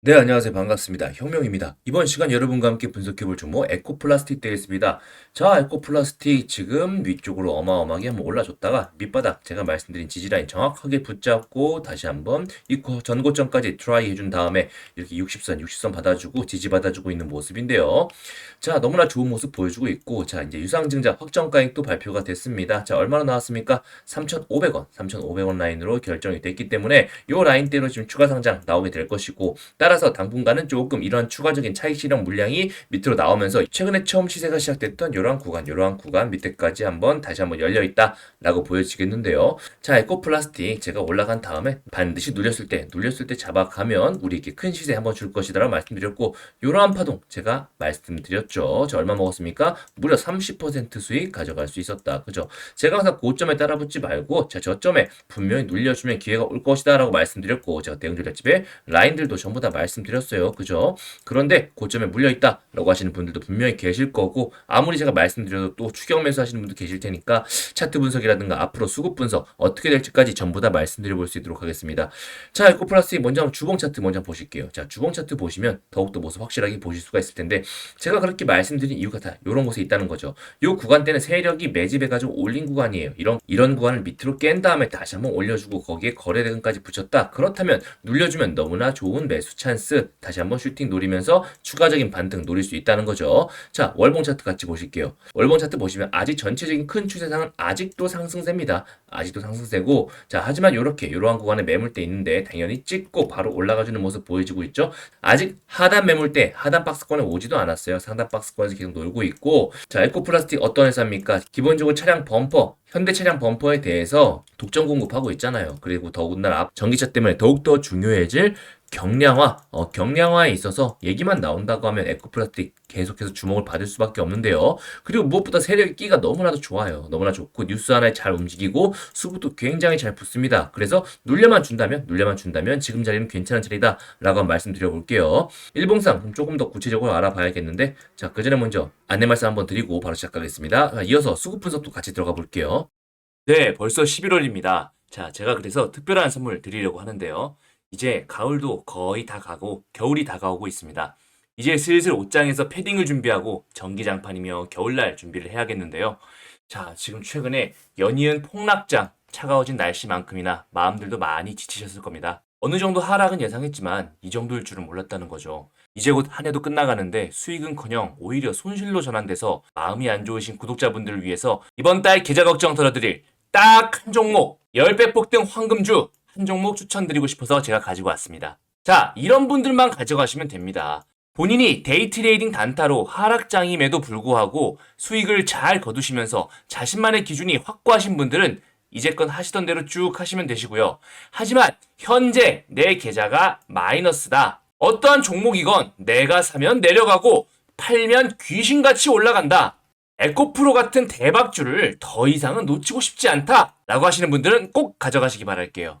네, 안녕하세요. 반갑습니다. 혁명입니다. 이번 시간 여러분과 함께 분석해볼 종목 에코플라스틱 되겠습니다. 자, 에코플라스틱 지금 위쪽으로 어마어마하게 한번 올라줬다가 밑바닥 제가 말씀드린 지지라인 정확하게 붙잡고 다시 한번 이 고- 전고점까지 트라이 해준 다음에 이렇게 60선, 60선 받아주고 지지 받아주고 있는 모습인데요. 자, 너무나 좋은 모습 보여주고 있고 자, 이제 유상증자 확정가액도 발표가 됐습니다. 자, 얼마나 나왔습니까? 3,500원, 3,500원 라인으로 결정이 됐기 때문에 이 라인대로 지금 추가 상장 나오게 될 것이고 따 라서 당분간은 조금 이런 추가적인 차익 실현 물량이 밑으로 나오면서 최근에 처음 시세가 시작됐던 이러한 구간, 이러한 구간 밑에까지 한번 다시 한번 열려 있다라고 보여지겠는데요. 자, 에코플라스틱 제가 올라간 다음에 반드시 눌렸을 때, 눌렸을 때 잡아가면 우리에게 큰 시세 한번 줄 것이다라고 말씀드렸고 이러한 파동 제가 말씀드렸죠. 저 얼마 먹었습니까? 무려 30% 수익 가져갈 수 있었다. 그죠? 제가 항상 고점에 따라붙지 말고 자, 저점에 분명히 눌려주면 기회가 올 것이다라고 말씀드렸고 제가 대응조략집에 라인들도 전부 다 말씀드렸어요. 그죠? 그런데 고점에 물려 있다라고 하시는 분들도 분명히 계실 거고 아무리 제가 말씀드려도 또 추격 매수 하시는 분도 계실 테니까 차트 분석이라든가 앞으로 수급 분석 어떻게 될지까지 전부 다 말씀드려 볼 수 있도록 하겠습니다. 자, 에코플러스 먼저 한번 주봉 차트 먼저 보실게요. 자, 주봉 차트 보시면 더욱더 모습 확실하게 보실 수가 있을 텐데 제가 그렇게 말씀드린 이유가 다 이런 곳에 있다는 거죠. 이 구간 때는 세력이 매집해가지고 올린 구간이에요. 이런 이런 구간을 밑으로 깬 다음에 다시 한번 올려주고 거기에 거래 대금까지 붙였다. 그렇다면 눌려주면 너무나 좋은 매수 찬스. 다시 한번 슈팅 노리면서 추가적인 반등 노릴 수 있다는 거죠. 자, 월봉 차트 같이 보실게요. 월봉 차트 보시면 아직 전체적인 큰 추세상은 아직도 상승세입니다. 아직도 상승세고 자 하지만 이렇게 이러한 구간에 매물대 있는데 당연히 찍고 바로 올라가주는 모습 보여지고 있죠. 아직 하단 매물대 하단 박스권에 오지도 않았어요. 상단 박스권에서 계속 놀고 있고 자 에코플라스틱 어떤 회사입니까? 기본적으로 차량 범퍼 현대 차량 범퍼에 대해서 독점 공급하고 있잖아요. 그리고 더군다나 앞 전기차 때문에 더욱더 중요해질 경량화, 어, 경량화에 있어서 얘기만 나온다고 하면 에코플라스틱 계속해서 주목을 받을 수밖에 없는데요. 그리고 무엇보다 세력의 끼가 너무나도 좋아요. 너무나 좋고 뉴스 하나에 잘 움직이고 수급도 굉장히 잘 붙습니다. 그래서 눌려만 준다면, 눌려만 준다면 지금 자리는 괜찮은 자리다 라고 한번 말씀드려 볼게요. 일봉상 조금 더 구체적으로 알아봐야겠는데 자, 그 전에 먼저 안내 말씀 한번 드리고 바로 시작하겠습니다. 자, 이어서 수급 분석도 같이 들어가 볼게요. 네, 벌써 11월입니다. 자, 제가 그래서 특별한 선물 드리려고 하는데요. 이제 가을도 거의 다 가고 겨울이 다가오고 있습니다. 이제 슬슬 옷장에서 패딩을 준비하고 전기장판이며 겨울날 준비를 해야겠는데요. 자, 지금 최근에 연이은 폭락장, 차가워진 날씨만큼이나 마음들도 많이 지치셨을 겁니다. 어느 정도 하락은 예상했지만 이 정도일 줄은 몰랐다는 거죠. 이제 곧 한 해도 끝나가는데 수익은커녕 오히려 손실로 전환돼서 마음이 안 좋으신 구독자분들을 위해서 이번 달 계좌 걱정 덜어드릴 딱 한 종목 10배 폭등 황금주 한 종목 추천드리고 싶어서 제가 가지고 왔습니다. 자, 이런 분들만 가져가시면 됩니다. 본인이 데이 트레이딩 단타로 하락장임에도 불구하고 수익을 잘 거두시면서 자신만의 기준이 확고하신 분들은 이제껏 하시던 대로 쭉 하시면 되시고요. 하지만 현재 내 계좌가 마이너스다. 어떠한 종목이건 내가 사면 내려가고 팔면 귀신같이 올라간다. 에코프로 같은 대박주를 더 이상은 놓치고 싶지 않다. 라고 하시는 분들은 꼭 가져가시기 바랄게요.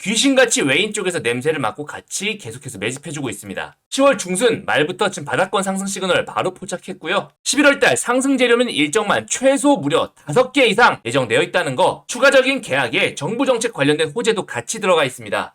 귀신같이 외인 쪽에서 냄새를 맡고 같이 계속해서 매집해주고 있습니다. 10월 중순 말부터 지금 바닥권 상승 시그널 바로 포착했고요. 11월달 상승 재료는 일정만 최소 무려 5개 이상 예정되어 있다는 거 추가적인 계약에 정부 정책 관련된 호재도 같이 들어가 있습니다.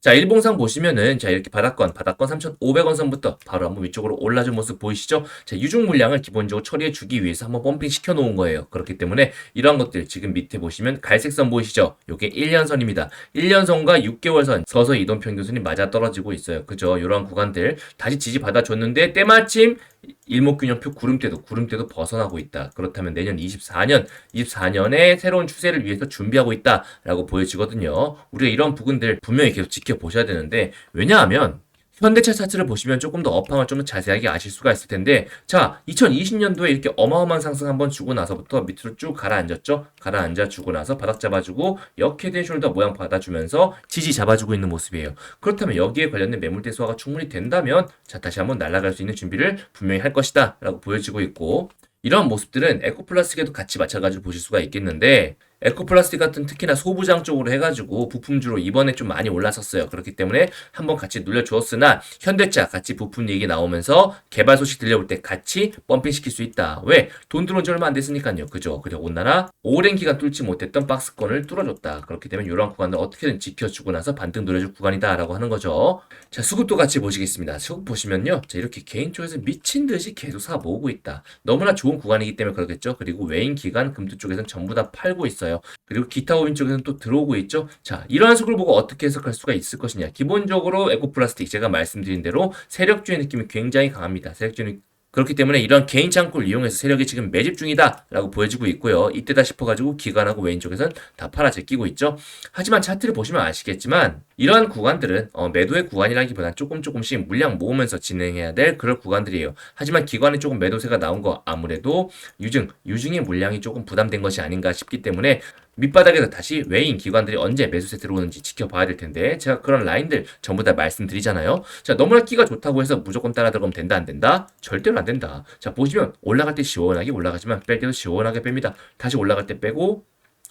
자, 일봉상 보시면은 자, 이렇게 바닥권, 바닥권 3,500원 선부터 바로 한번 위쪽으로 올라준 모습 보이시죠? 자, 유중 물량을 기본적으로 처리해 주기 위해서 한번 펌핑 시켜 놓은 거예요. 그렇기 때문에 이러한 것들 지금 밑에 보시면 갈색 선 보이시죠? 요게 1년선입니다. 1년선과 6개월선 서서히 이동 평균선이 맞아 떨어지고 있어요. 그죠? 이러한 구간들 다시 지지 받아 줬는데 때마침 일목균형표 구름대도 구름대도 벗어나고 있다. 그렇다면 내년 24년 24년에 새로운 추세를 위해서 준비하고 있다라고 보여지거든요. 우리가 이런 부분들 분명히 계속 지켜보셔야 되는데 왜냐하면 현대차 차트를 보시면 조금 더 업황을 좀더 자세하게 아실 수가 있을 텐데 자 2020년도에 이렇게 어마어마한 상승 한번 주고 나서부터 밑으로 쭉 가라앉았죠? 가라앉아 주고 나서 바닥 잡아주고 역헤드 숄더 모양 받아주면서 지지 잡아주고 있는 모습이에요. 그렇다면 여기에 관련된 매물대 소화가 충분히 된다면 자 다시 한번 날아갈 수 있는 준비를 분명히 할 것이다 라고 보여지고 있고 이런 모습들은 에코플라스틱에도 같이 맞춰가지고 보실 수가 있겠는데 에코플라스틱 같은 특히나 소부장 쪽으로 해가지고 부품주로 이번에 좀 많이 올랐었어요. 그렇기 때문에 한번 같이 눌려주었으나 현대차 같이 부품 얘기 나오면서 개발 소식 들려올 때 같이 펌핑 시킬 수 있다. 왜? 돈 들어온 지 얼마 안 됐으니까요. 그죠? 그리고 온나라 오랜 기간 뚫지 못했던 박스권을 뚫어줬다. 그렇기 때문에 이러한 구간을 어떻게든 지켜주고 나서 반등 노려줄 구간이다라고 하는 거죠. 자, 수급도 같이 보시겠습니다. 수급 보시면요. 자, 이렇게 개인 쪽에서 미친 듯이 계속 사 모으고 있다. 너무나 좋은 구간이기 때문에 그러겠죠. 그리고 외인 기관 금투 쪽에서는 전부 다 팔고 있어요. 그리고 기타 오인 쪽에서는 또 들어오고 있죠. 자, 이러한 수급을 보고 어떻게 해석할 수가 있을 것이냐. 기본적으로 에코플라스틱 제가 말씀드린 대로 세력주의 느낌이 굉장히 강합니다. 세력주의 그렇기 때문에 이런 개인 창구를 이용해서 세력이 지금 매집 중이다라고 보여지고 있고요. 이때다 싶어가지고 기관하고 쪽에서는 다 팔아 제끼고 있죠. 하지만 차트를 보시면 아시겠지만 이러한 구간들은 어, 매도의 구간이라기보다 조금 조금씩 물량 모으면서 진행해야 될 그런 구간들이에요. 하지만 기관에 조금 매도세가 나온 거 아무래도 유증, 유증의 물량이 조금 부담된 것이 아닌가 싶기 때문에 밑바닥에서 다시 외인 기관들이 언제 매수세 들어오는지 지켜봐야 될 텐데 제가 그런 라인들 전부 다 말씀드리잖아요. 자 너무나 끼가 좋다고 해서 무조건 따라 들어가면 된다 안 된다? 절대로 안 된다. 자 보시면 올라갈 때 시원하게 올라가지만 뺄 때도 시원하게 뺍니다. 다시 올라갈 때 빼고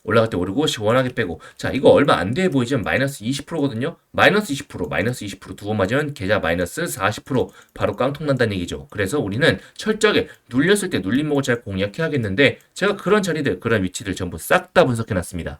올라갈 때 오르고 시원하게 빼고. 자 이거 얼마 안 돼 보이지만 마이너스 20%거든요. 마이너스 20% 마이너스 20%두 번 맞으면 계좌 마이너스 40% 바로 깡통 난다는 얘기죠. 그래서 우리는 철저하게 눌렸을 때 눌림목을 잘 공략해야겠는데 제가 그런 자리들 그런 위치들 전부 싹 다 분석해 놨습니다